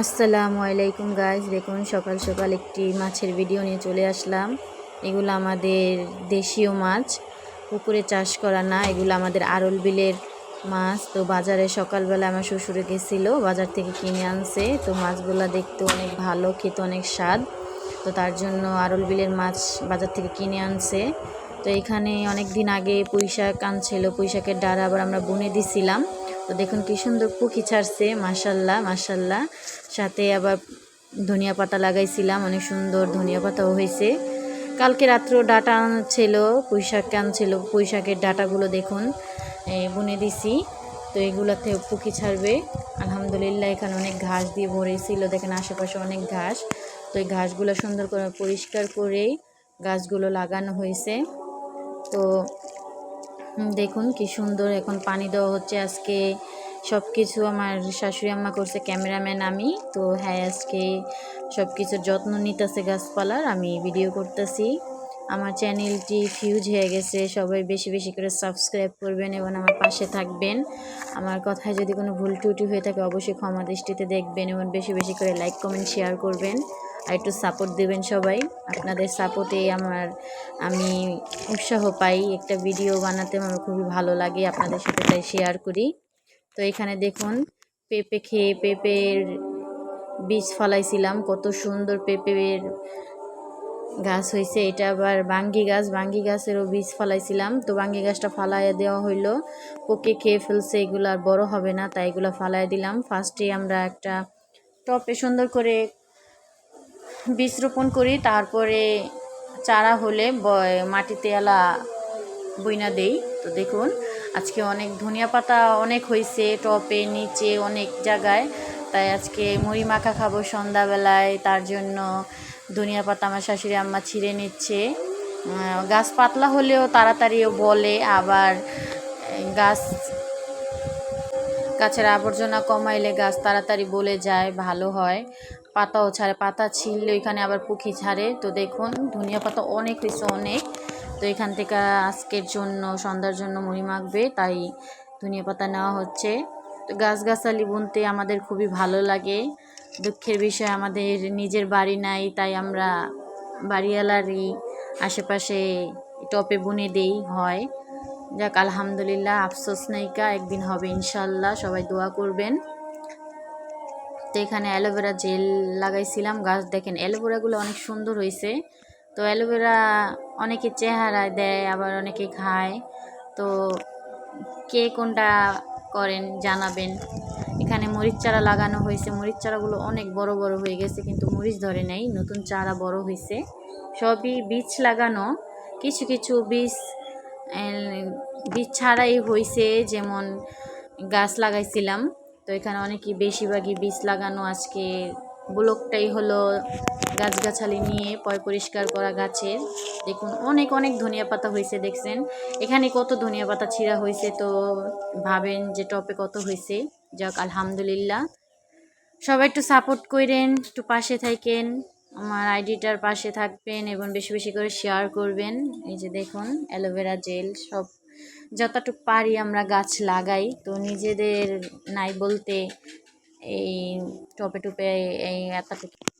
আসসালামু আলাইকুম গাইজ দেখুন, সকাল সকাল একটি মাছের ভিডিও নিয়ে চলে আসলাম। এগুলো আমাদের দেশীয় মাছ। পুকুরে চাষ করা না, এগুলো আমাদের আরল বিলের মাছ। তো বাজারে সকালবেলা আমার শ্বশুরে গেছিল, বাজার থেকে কিনে আনছে। তো মাছগুলো দেখতে অনেক ভালো, খেতে অনেক স্বাদ। তো তার জন্য আরল বিলের মাছ বাজার থেকে কিনে আনছে। তো এখানে অনেক দিন আগে পুঁইশাক আনছিল, পুঁইশাকের ডাড়া আবার আমরা বুনে দিছিলাম। তো দেখুন কি সুন্দর পুকি ছাড়ছে মাসাল্লাহ মাসাল্লাহ সাথে আবার ধনিয়া পাতা লাগাইছিলাম, অনেক সুন্দর ধনিয়া পাতাও হয়েছে। কালকে রাত্রেও ডাটা ছিল পুঁইশাক আনছিল, পুঁইশাকের ডাটাগুলো দেখুন বুনে দিছি। তো এগুলোতে পুকি ছাড়বে। আলহামদুলিল্লাহ, এখানে অনেক ঘাস দিয়ে ভরেছিল, দেখেন আশেপাশে অনেক ঘাস। তো এই ঘাসগুলো সুন্দর করে পরিষ্কার করেই গাছগুলো লাগানো হয়েছে। তো দেখুন কি সুন্দর এখন পানি দেওয়া হচ্ছে। আজকে সব কিছু আমার শাশুড়ি আম্মা করছে, ক্যামেরাম্যান আমি। তো হ্যাঁ আজকে সব কিছুর যত্ন নিতেছে গাছপালার, আমি ভিডিও করতেছি। আমার চ্যানেলটি ফিউজ হয়ে গেছে, সবাই বেশি বেশি করে সাবস্ক্রাইব করবেন এবং আমার পাশে থাকবেন। আমার কথায় যদি কোনো ভুল ত্রুটি হয়ে থাকে, অবশ্যই ক্ষমা দৃষ্টিতে দেখবেন এবং বেশি বেশি করে লাইক কমেন্ট শেয়ার করবেন। আর একটু সাপোর্ট দেবেন সবাই। আপনাদের সাপোর্টে আমার, আমি উৎসাহ পাই। একটা ভিডিও বানাতে আমার খুবই ভালো লাগে। আপনাদের সাথে তাই শেয়ার করি। তো এখানে দেখুন, পেঁপে খেয়ে পেঁপের বীজ ফলাইছিলাম। কত সুন্দর পেঁপের গাছ হয়েছে এটা আবার বাঙ্গি গাছ। বাঙ্গি গাছেরও বীজ ফলাইছিলাম। তো বাঙ্গি গাছটা ফালাইয়া দেওয়া হইল। পোকে খেয়ে ফেলছে, এগুলো আর বড়ো হবে না। তাই এগুলো ফালাই দিলাম। ফার্স্টে আমরা একটা টপে সুন্দর করে বীজ রোপণ করি, তারপরে চারা হলে মাটিতে এলা বইনা দেই। তো দেখুন, আজকে অনেক ধনিয়া পাতা অনেক হয়েছে টপে, নিচে অনেক জায়গায়। তাই আজকে মুড়ি মাখা খাব সন্ধ্যাবেলায়, তার জন্য ধনিয়া পাতা আমার শাশুড়ি আম্মা ছিঁড়ে নিচ্ছে। গাছ পাতলা হলেও তাড়াতাড়িও বলে, আবার গাছ গাছের আবর্জনা কমাইলে গাছ তাড়াতাড়ি বলে যায়, ভালো হয়। পাতাও ছাড়ে, পাতা ছিললে ওইখানে আবার পুখি ছাড়ে। তো দেখুন, ধনিয়া পাতা অনেক হয়েছে, অনেক। তো এখান থেকে আজকের জন্য, সন্ধ্যার জন্য মুড়ি মাখবে তাই ধনিয়া পাতা নেওয়া হচ্ছে। তো গাছগাছালি বুনতে আমাদের খুবই ভালো লাগে। দুঃখের বিষয়, আমাদের নিজের বাড়ি নাই, তাই আমরা বাড়িওয়ালারই আশেপাশে টপে বুনে দেই, হয়। যাক, আলহামদুলিল্লাহ, আফসোস নাইকা একদিন হবে ইনশাল্লাহ, সবাই দোয়া করবেন। তো এখানে অ্যালোভেরা জেল লাগাইছিলাম, গাছ দেখেন অ্যালোভেরাগুলো অনেক সুন্দর হয়েছে তো অ্যালোভেরা অনেকে চেহারায় দেয়, আবার অনেকে খায়। তো কে কোনটা করেন জানাবেন। এখানে মরিচ চারা লাগানো হয়েছে মরিচ চারাগুলো অনেক বড় বড় হয়ে গেছে, কিন্তু মরিচ ধরে নেই, নতুন চারা বড় হয়েছে সবই বীজ লাগানো, কিছু কিছু বীজ বীজ ছাড়াই হয়েছে যেমন গাছ লাগাইছিলাম। তো এখানে অনেকই বেশিরভাগই বীজ লাগানো আজকে ব্লকটাই হলো গাছগাছালি নিয়ে পয় পরিষ্কার করা গাছের। দেখুন, অনেক অনেক ধনিয়া পাতা হয়েছে দেখছেন? এখানে কত ধনিয়া পাতা ছিঁড়া হয়েছে তো ভাবেন যে টপে কত হয়েছে যাক, আলহামদুলিল্লাহ। সবাই একটু সাপোর্ট করেন, একটু পাশে থাকেন। আমার আইডিটার পাশে থাকবেন এবং বেশি বেশি করে শেয়ার করবেন। এই যে দেখুন, অ্যালোভেরা জেল, সব যতটুক পারি আমরা গাছ লাগাই। তো নিজেদের নাই বলতে এই টপে টপে এই এতটুকু